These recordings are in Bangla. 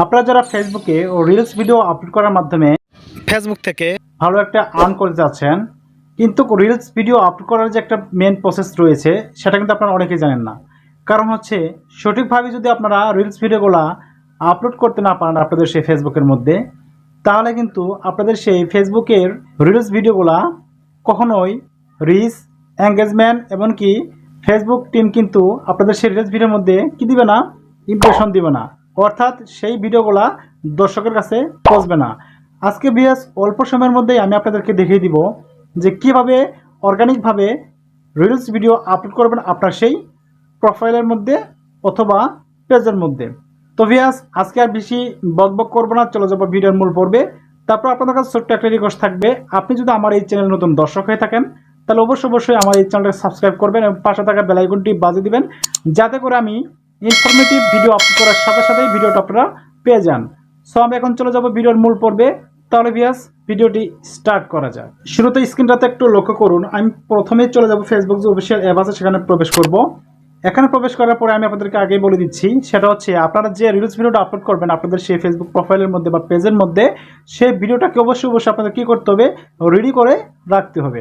আপনারা যারা ফেসবুকে ও রিলস ভিডিও আপলোড করার মাধ্যমে ফেসবুক থেকে ভালো একটা আর্ন করতে যাচ্ছেন কিন্তু রিলস ভিডিও আপলোড করার যে একটা মেন প্রসেস রয়েছে সেটা কিন্তু আপনারা অনেকেই জানেন না। কারণ হচ্ছে সঠিকভাবে যদি আপনারা রিলস ভিডিওগুলো আপলোড করতে না পারেন আপনাদের সেই ফেসবুকের মধ্যে তাহলে কিন্তু আপনাদের সেই ফেসবুকের রিলস ভিডিওগুলা কখনোই রিচ এঙ্গেজমেন্ট এমনকি ফেসবুক টিম কিন্তু আপনাদের সেই রিলস ভিডিওর মধ্যে কি দিবে না? ইমপ্রেশন দিবে না। অর্থাৎ সেই ভিডিওগুলা দর্শকের কাছে পৌঁছবে না। আজকে বিএস অল্প সময়ের মধ্যেই আমি আপনাদেরকে দেখিয়ে দিব যে কীভাবে অর্গানিকভাবে রিলস ভিডিও আপলোড করবেন আপনার সেই প্রোফাইলের মধ্যে অথবা পেজের মধ্যে। তো ভিয়াস আজকে আর বেশি বকবক করব না, চলে যাব ভিডিওর মূল পর্বে। তারপর আপনাদের কাছে ছোট্ট একটা রিকোয়েস্ট থাকবে, আপনি যদি আমার এই চ্যানেল নতুন দর্শক হয়ে থাকেন, তাহলে অবশ্যই অবশ্যই আমার এই চ্যানেলটাকে সাবস্ক্রাইব করবেন এবং পাশে থাকা বেলাইকনটি বাজিয়ে দিবেন, যাতে করে আমি ইনফরমেটিভ ভিডিও আপলোড করার সাথে সাথেই ভিডিওটা আপনারা পেয়ে যান। সো আমি এখন চলে যাব ভিডিওর মূল পর্বে। তাহলে ভিয়াস ভিডিওটি স্টার্ট করা যায় শুরুতে স্ক্রিনটাতে একটু লক্ষ্য করুন। আমি প্রথমেই চলে যাব ফেসবুক যে অফিসিয়াল অ্যাপ আছে, সেখানে প্রবেশ করব। এখানে প্রবেশ করার পরে আমি আপনাদেরকে আগেই বলে দিচ্ছি, সেটা হচ্ছে আপনারা যে রিলস ভিডিওটা আপলোড করবেন, আপনাদের সেই ফেসবুক প্রোফাইলের মধ্যে বা পেজের মধ্যে, সেই ভিডিওটাকে অবশ্যই অবশ্যই আপনাদের কী করতে হবে? রেডি করে রাখতে হবে।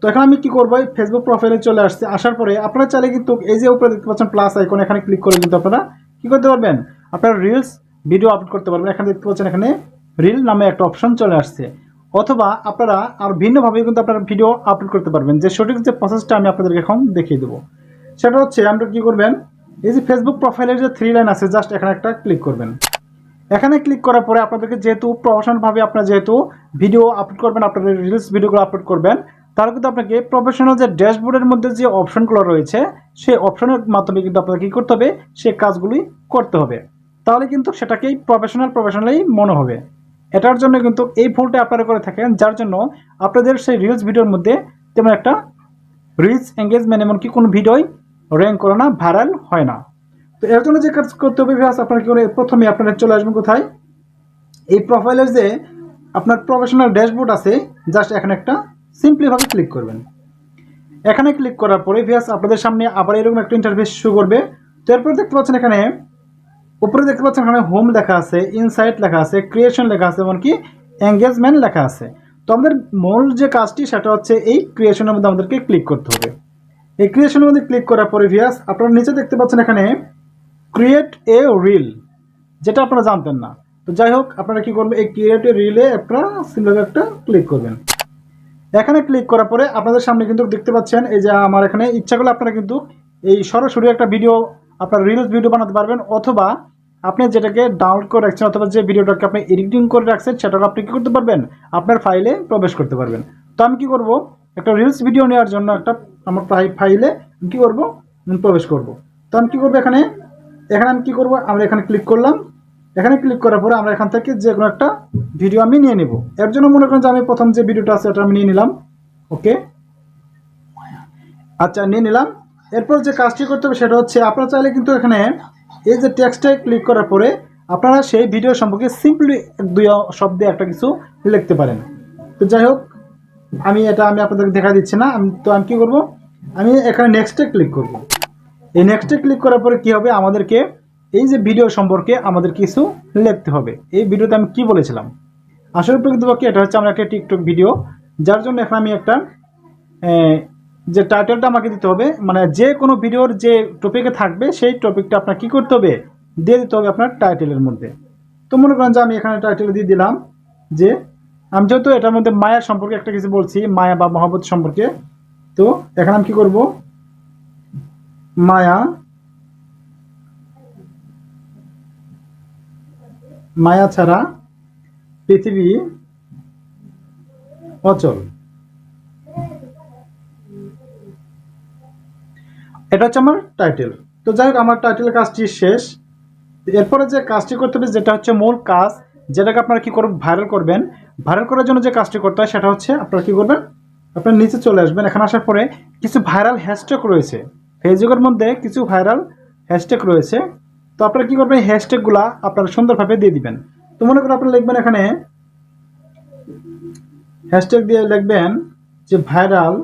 তো এখন আমি কি করব? ফেসবুক প্রোফাইলে চলে আসছে। আসার পরে আপনারা চাইলে কিন্তু এই যে উপরে দেখতে পাচ্ছেন প্লাস আইকন এখানে ক্লিক করে কিন্তু আপনারা কি করতে পারবেন? আপনারা রিলস ভিডিও আপলোড করতে পারবেন। এখানে দেখতে পাচ্ছেন এখানে রিল নামে একটা অপশন চলে আসছে। অথবা আপনারা আর ভিন্নভাবে কিন্তু আপনারা ভিডিও আপলোড করতে পারবেন। যে সঠিক যে প্রসেসটা আমি আপনাদেরকে এখন দেখিয়ে দেবো। সেটা হচ্ছে আপনারা কী করবেন? এই যে ফেসবুক প্রোফাইলের যে থ্রি লাইন আছে জাস্ট এখানে একটা ক্লিক করবেন। এখানে ক্লিক করার পরে আপনাদেরকে যেহেতু প্রফেশনালভাবে আপনারা যেহেতু ভিডিও আপলোড করবেন, আপনাদের রিলস ভিডিওগুলো আপলোড করবেন তাহলে কিন্তু আপনাকে প্রফেশনাল যে ড্যাশবোর্ডের মধ্যে যে অপশনগুলো রয়েছে, সেই অপশনের মাধ্যমে কিন্তু আপনাকে কী করতে হবে? সেই কাজগুলি করতে হবে। তাহলে কিন্তু সেটাকেই প্রফেশনাল প্রফেশনালি মনে হবে। এটার জন্য কিন্তু এই ভুলটা আপনারা করে থাকেন, যার জন্য আপনাদের সেই রিলস ভিডিওর মধ্যে তেমন একটা রিচ এঙ্গেজমেন্ট এমনকি কোনো ভিডিওই র্যাঙ্ক করে না ভাইরাল হয় না। তো এর জন্য যে কাজ করতে হবে ভিউয়ার্স আপনারা কি করে প্রথমে আপনারা চলে আসবেন কোথায়? এই প্রোফাইলের যে আপনার প্রফেশনাল ড্যাশবোর্ড আছে জাস্ট এখানে একটা সিম্পলিভাবে ক্লিক করবেন। এখানে ক্লিক করার পরে ভিউয়ার্স আপনাদের সামনে আবার এরকম একটা ইন্টারফেস শুরু করবে। তো এরপর দেখতে পাচ্ছেন এখানে, উপরে দেখতে পাচ্ছেন এখানে হোম লেখা আছে ইনসাইট লেখা আছে ক্রিয়েশন লেখা আছে, এমনকি এঙ্গেজমেন্ট লেখা আছে। তো আমাদের মূল যে কাজটি, সেটা হচ্ছে এই ক্রিয়েশনের মধ্যে আমাদেরকে ক্লিক করতে হবে। এই ক্রিয়েশনের মধ্যে ক্লিক করার পরে ভিয়াস আপনারা নিচে দেখতে পাচ্ছেন এখানে ক্রিয়েট এ রিল যেটা আপনারা জানতেন না। তো যাই হোক, আপনারা কি করবেন, এই ক্রিয়েট এ রিলে একটা সিম্পল একটা ক্লিক করবেন। এখানে ক্লিক করার পরে আপনাদের সামনে কিন্তু দেখতে পাচ্ছেন, এই যে আমার এখানে ইচ্ছা করলে আপনারা কিন্তু এই সরাসরি একটা ভিডিও আপনার রিলস ভিডিও বানাতে পারবেন অথবা আপনি যেটাকে ডাউনলোড করে রাখছেন অথবা যে ভিডিওটাকে আপনি এডিটিং করে রাখছেন, সেটাকে আপনি কী করতে পারবেন? আপনার ফাইলে প্রবেশ করতে পারবেন। তো আমি কি করব? একটা রিলস ভিডিও নেওয়ার জন্য একটা আমার ফাইলে আমি কী করব? প্রবেশ করব। তো আমি কী করব এখানে? এখানে আমি কী করব? আমরা এখানে ক্লিক করলাম। এখানে ক্লিক করার পরে আমরা এখান থেকে যে কোনো একটা ভিডিও আমি নিয়ে নেব। এর জন্য মনে করেন যে আমি প্রথম যে ভিডিওটা আছে ওটা আমি নিয়ে নিলাম। ওকে আচ্ছা নিয়ে নিলাম। এরপর যে কাজটি করতে হবে সেটা হচ্ছে আপনারা চাইলে কিন্তু এখানে এই যে টেক্সটে ক্লিক করার পরে আপনারা সেই ভিডিও সম্পর্কে সিম্পলি দুই শব্দে একটা কিছু লিখতে পারেন। তো যাই হোক, আমি এটা আমি আপনাদেরকে দেখা দিচ্ছি না। আমি তো আমি কী করব? আমি এখানে নেক্সটে ক্লিক করব। এই নেক্সটে ক্লিক করার পরে কী হবে? আমাদেরকে এই যে ভিডিও সম্পর্কে আমাদের কিছু লিখতে হবে। এই ভিডিওতে আমি কি বলেছিলাম? আসলে প্রকৃতপক্ষে এটা হচ্ছে আমার একটা টিকটক ভিডিও যার জন্য এখন আমি একটা যে টাইটেলটা আমাকে দিতে হবে মানে যে কোনো ভিডিওর যে টপিকে থাকবে, সেই টপিকটা আপনার কী করতে হবে? দিয়ে দিতে হবে আপনার টাইটেলের মধ্যে। তো মনে করেন যে আমি এখানে টাইটেল দিয়ে দিলাম যে, আমি যেহেতু এটার মধ্যে মায়া সম্পর্কে একটা কিছু বলছি, মায়া বা মহাবত সম্পর্কে, তো এখানে আমি কী করব? মায়া মায়া ছাড়া পৃথিবী অচল। এটা হচ্ছে আমার টাইটেল তো যাই হোক, আমার টাইটেলের কাজটি শেষ। এরপরে যে কাজটি করতে হবে, যেটা হচ্ছে মূল কাজ, যেটাকে আপনারা কী করবেন ভাইরাল করবেন। ভাইরাল করার জন্য যে কাজটি করতে হয়, সেটা হচ্ছে আপনারা কী করবেন? আপনার নিচে চলে আসবেন। এখানে আসার পরে কিছু ভাইরাল হ্যাশট্যাগ রয়েছে। ফেসবুকের মধ্যে কিছু ভাইরাল হ্যাশট্যাগ রয়েছে। তো আপনারা কী করবেন? হ্যাশট্যাগুলো আপনারা সুন্দরভাবে দিয়ে দিবেন। তো মনে করেন আপনারা লিখবেন এখানে হ্যাশট্যাগ দিয়ে লিখবেন যে ভাইরাল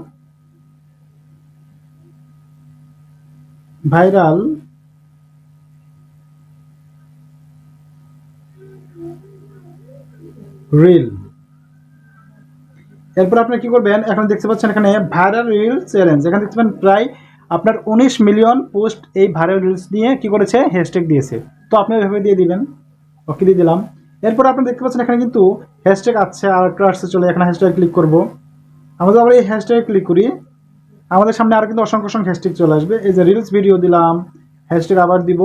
ভাইরাল রিল এরপর আপনি কি করবেন? এখন দেখতে পাচ্ছেন এখানে ভাইরাল রিল চ্যালেঞ্জ এখানে দেখতে পাচ্ছেন প্রায় আপনার উনিশ মিলিয়ন পোস্ট এই ভাইরাল রিলস নিয়ে কি করেছে? হ্যাশট্যাগ দিয়েছে। তো আপনি ওইভাবে দিয়ে দিবেন। ওকে, দিয়ে দিলাম। এরপর আপনি দেখতে পাচ্ছেন এখানে কিন্তু হ্যাশট্যাগ আছে, আর একটু আসছে, চলে এখানে হ্যাশট্যাগ ক্লিক করব। আমরা যদি আবার এই হ্যাশট্যাগে ক্লিক করি, আমাদের সামনে আর কিন্তু অসংখ্য অসংখ্য হ্যাশট্যাগ চলে আসবে। এই যে রিলস ভিডিও দিলাম হ্যাশট্যাগ আবার দিব।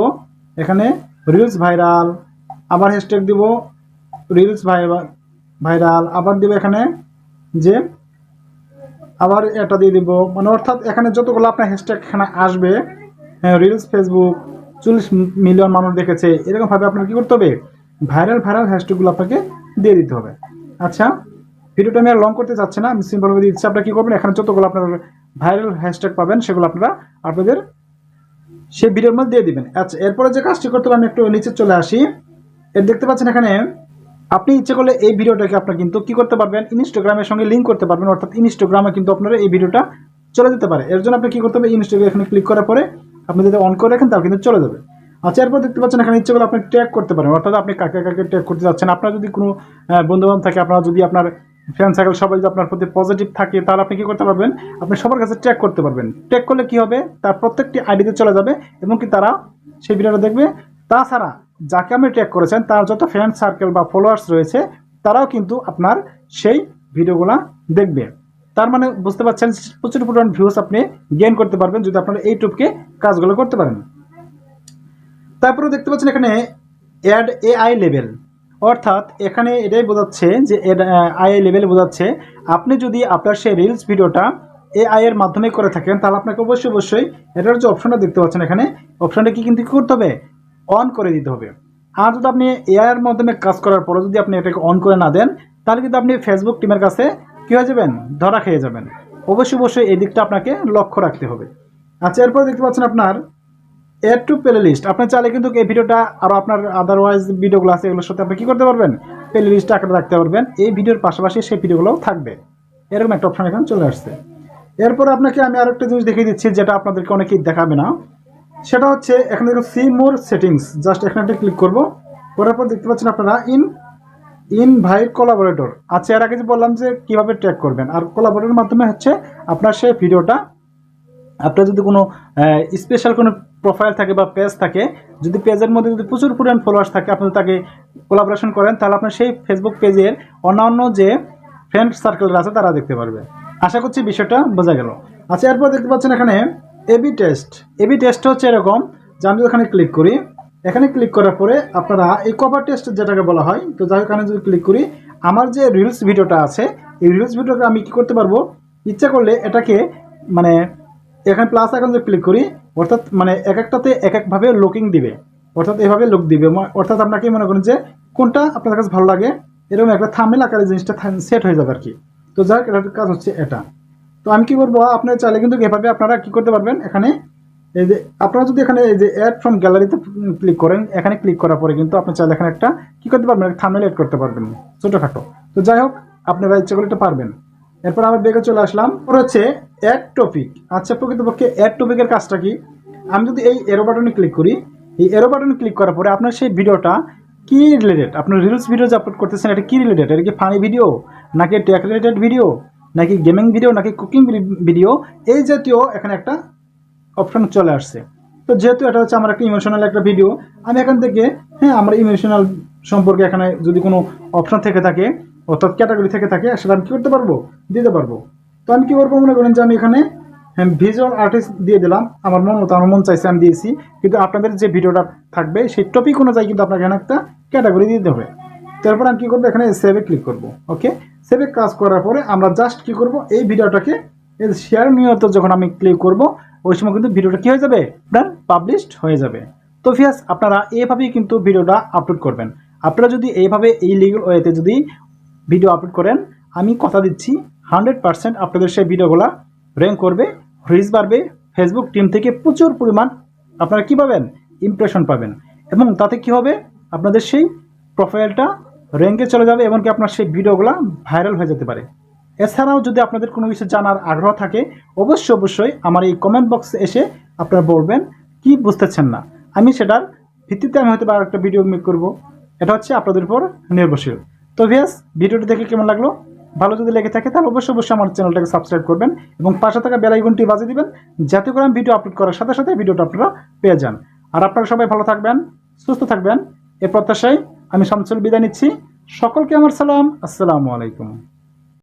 এখানে রিলস ভাইরাল আবার হ্যাশট্যাগ দিব রিলস ভাইরাল আবার দিব এখানে যে আবার এটা দিয়ে দিব। মানে অর্থাৎ এখানে যতগুলো আপনার হ্যাশট্যাগ এখানে আসবে হ্যাঁ রিলস ফেসবুক চল্লিশ মিলিয়ন মানুষ দেখেছে, এরকমভাবে আপনার কী করতে হবে? ভাইরাল ভাইরাল হ্যাশট্যাগুলো আপনাকে দিয়ে দিতে হবে। আচ্ছা ভিডিওটা আমি আর লং করতে চাচ্ছি না, আমি সিম্পলভাবে দিচ্ছি। আপনারা কী করবেন? এখানে যতগুলো আপনার ভাইরাল হ্যাশট্যাগ পাবেন, সেগুলো আপনারা আপনাদের সেই ভিডিওর মধ্যে দিয়ে দিবেন। আচ্ছা এরপরে যে কাজটি করতে হবে, আমি একটু নিচে চলে আসি। এর দেখতে পাচ্ছেন এখানে আপনি ইচ্ছে করলে এই ভিডিওটাকে আপনার কিন্তু কি করতে পারবেন? ইনস্টাগ্রামের সঙ্গে লিঙ্ক করতে পারবেন, অর্থাৎ ইনস্টাগ্রামে কিন্তু আপনারা এই ভিডিওটা চলে যেতে পারে। এর জন্য আপনি কি করতে হবে? ইনস্টাগ্রামে এখানে ক্লিক করার পরে আপনি যদি অন করে রাখেন তাহলে কিন্তু চলে যাবে। আচ্ছা এরপর দেখতে পাচ্ছেন এখানে ইচ্ছে করলে আপনি ট্যাগ করতে পারেন। অর্থাৎ আপনি কাকে কাকে ট্যাগ করতে যাচ্ছেন? আপনার যদি কোনো বন্ধু বান্ধব থাকে, আপনার যদি আপনার ফ্রেন্ড সার্কেল সবাই যদি আপনার প্রতি পজিটিভ থাকে, তাহলে আপনি কি করতে পারবেন? আপনি সবার কাছে ট্যাগ করতে পারবেন। ট্যাগ করলে কি হবে? তার প্রত্যেকটি আইডিতে চলে যাবে এবং কি তারা সেই ভিডিওটা দেখবে। তাছাড়া যাকে আপনি ট্যাগ করেছেন, তার যত ফ্রেন্ড সার্কেল বা ফলোয়ার্স রয়েছে, তারাও কিন্তু আপনার সেই ভিডিওগুলো দেখবে। তার মানে বুঝতে পারছেন, প্রচুর পরিমাণ ভিউস আপনি গেইন করতে পারবেন যদি আপনারা ইউটিউবকে কাজগুলো করতে পারেন। তারপরে দেখতে পাচ্ছেন এখানে অ্যাড এআই লেভেল অর্থাৎ এখানে এটাই বোঝাচ্ছে যে আই আই লেভেল বোঝাচ্ছে, আপনি যদি আপনার সেই রিলস ভিডিওটা এআই এর মাধ্যমে করে থাকেন, তাহলে আপনাকে অবশ্যই অবশ্যই এটার যে অপশনটা দেখতে পাচ্ছেন এখানে অপশনটা কি কিন্তু করতে হবে? অন করে দিতে হবে। আর যদি আপনি এআই এর মাধ্যমে কাজ করার পরে যদি আপনি এটাকে অন করে না দেন, তাহলে কিন্তু আপনি ফেসবুক টিমের কাছে কী হয়ে যাবেন? ধরা খেয়ে যাবেন। অবশ্যই অবশ্যই এই দিকটা আপনাকে লক্ষ্য রাখতে হবে। আচ্ছা এরপর দেখতে পাচ্ছেন আপনার এড টু প্লে লিস্ট আপনি চাইলে কিন্তু এই ভিডিওটা আরও আপনার আদারওয়াইজ ভিডিওগুলো আছে, এগুলোর সাথে আপনি কী করতে পারবেন? প্লে লিস্টে আকারে রাখতে পারবেন। এই ভিডিওর পাশাপাশি সেই ভিডিওগুলোও থাকবে। এরকম একটা অপশন এখানে চলে আসছে। এরপর আপনাকে আমি আরেকটা জিনিস দেখিয়ে দিচ্ছি, যেটা আপনাদেরকে অনেকেই দেখাবে না। সেটা হচ্ছে এখানে দেখুন সি মোর সেটিংস জাস্ট এখানে একটা ক্লিক করব। করার পর দেখতে পাচ্ছেন আপনারা ইন ইন ইনভাইট কোলাবোরেটর আচ্ছা এর আগে যে বললাম যে কীভাবে ট্র্যাক করবেন। আর কোলাবোরেটরের মাধ্যমে হচ্ছে আপনার সেই ভিডিওটা, আপনার যদি কোনো স্পেশাল কোনো প্রোফাইল থাকে বা পেজ থাকে, যদি পেজের মধ্যে যদি প্রচুর পরিমাণ ফলোয়ার্স থাকে, আপনি তাকে কোলাবোরেশন করেন, তাহলে আপনার সেই ফেসবুক পেজের অন্যান্য যে ফ্রেন্ড সার্কেল আছে, তারা দেখতে পারবে। আশা করছি বিষয়টা বোঝা গেল। আচ্ছা এরপর দেখতে পাচ্ছেন এখানে এবি টেস্ট এবি টেস্ট হচ্ছে এরকম, যে আমি এখানে ক্লিক করি, এখানে ক্লিক করার পরে আপনারা এই কভার টেস্ট যেটাকে বলা হয়, তো যাই এখানে যদি ক্লিক করি, আমার যে রিলস ভিডিওটা আছে, এই রিলস ভিডিওটা আমি কি করতে পারব? ইচ্ছা করলে এটাকে মানে এখানে প্লাস এখন যদি ক্লিক করি, অর্থাৎ মানে এক একটাতে এক একভাবে লুকিং দিবে। অর্থাৎ এভাবে লুক দিবে। অর্থাৎ আপনাকে মনে করেন যে, কোনটা আপনার কাছে ভালো লাগে? এরকম একটা থামেল আকারে জিনিসটা সেট হয়ে যাবে আর কি। তো এটার কাজ হচ্ছে এটা। তো আমি কি করব? আপনার চাইলে কিন্তু এভাবে আপনারা কি করতে পারবেন? এখানে এই যে, আপনারা যদি এখানে এই যে অ্যাড ফ্রম গ্যালারিতে ক্লিক করেন, এখানে ক্লিক করার পরে কিন্তু আপনি চাইলে এখানে একটা কি করতে পারবেন? থামেল এড করতে পারবেন, ছোটোখাটো। তো যাই হোক, আপনারা ইচ্ছা করলে এটা পারবেন। এরপর আবার বেগে চলে আসলাম। ওর হচ্ছে অ্যাড টপিক আচ্ছা প্রকৃতপক্ষে অ্যাড টপিকের কাজটা কি? আমি যদি এই এরো বাটনে ক্লিক করি, এই এরো বাটনে ক্লিক করার পরে আপনার সেই ভিডিওটা কি রিলেটেড আপনার রিলস ভিডিও যে আপলোড করতেছেন, এটা কি রিলেটেড এটা কি ফানি ভিডিও নাকি টেক রিলেটেড ভিডিও নাকি গেমিং ভিডিও, নাকি কুকিং ভিডিও, এই জাতীয় এখানে একটা অপশন চলে আসছে। তো যেহেতু এটা হচ্ছে আমার একটা ইমোশনাল একটা ভিডিও আমি এখান থেকে হ্যাঁ আমার ইমোশনাল সম্পর্কে এখানে যদি কোনো অপশন থেকে থাকে, অর্থাৎ ক্যাটাগরি থেকে থাকে, সেটা আমি কী করতে পারব? দিতে পারব। তো আমি কী করব? মনে করেন যে আমি এখানে ভিজুয়াল আর্টিস্ট দিয়ে দিলাম। আমার মন মতো, আমার মন চাইছে আমি দিয়েছি। কিন্তু আপনাদের যে ভিডিওটা থাকবে, সেই টপিক অনুযায়ী কিন্তু আপনাকে এখানে একটা ক্যাটাগরি দিতে হবে। তারপর আমি কী করব? এখানে সেভে ক্লিক করব। ওকে সেভে কাজ করার পরে আমরা জাস্ট কী করব? এই ভিডিওটাকে শেয়ার নিয়ত যখন আমি ক্লিক করব, ওই সময় কিন্তু ভিডিওটা কী হয়ে যাবে? আপনার পাবলিশড হয়ে যাবে। তো ফিয়াস আপনারা এইভাবেই কিন্তু ভিডিওটা আপলোড করবেন। আপনারা যদি এইভাবে এই লিগেল ওয়েতে যদি ভিডিও আপলোড করেন, আমি কথা দিচ্ছি হান্ড্রেড পার্সেন্ট আপনাদের সেই ভিডিওগুলো র্যাঙ্ক করবে রিচ বাড়বে ফেসবুক টিম থেকে প্রচুর পরিমাণ আপনারা কী পাবেন? ইমপ্রেশন পাবেন। এবং তাতে কি হবে? আপনাদের সেই প্রোফাইলটা র্যাঙ্কে চলে যাবে এমনকি আপনার সেই ভিডিওগুলো ভাইরাল হয়ে যেতে পারে। এছাড়াও যদি আপনাদের কোনো কিছু জানার আগ্রহ থাকে, অবশ্যই অবশ্যই আমার এই কমেন্ট বক্সে এসে আপনারা বলবেন কি বুঝতেছেন না। আমি সেটার ভিত্তিতে আমি হয়তো বা একটা ভিডিও মেক করব। এটা হচ্ছে আপনাদের উপর নির্ভরশীল। তো ভিয়াস ভিডিওটি দেখে কেমন লাগল? ভালো যদি লেগে থাকে, তাহলে অবশ্যই অবশ্যই আমার চ্যানেলটাকে সাবস্ক্রাইব করবেন এবং পাশে থাকা বেল আইকনটি বাজিয়ে দিবেন, যাতে করে আমি ভিডিও আপলোড করার সাথে সাথে ভিডিওটা আপনারা পেয়ে যান। আর আপনারা সবাই ভালো থাকবেন, সুস্থ থাকবেন। এ প্রত্যাশায় আমি শামসুল বিদায় নিচ্ছি। সকলকে আমার সালাম। আসসালামু আলাইকুম।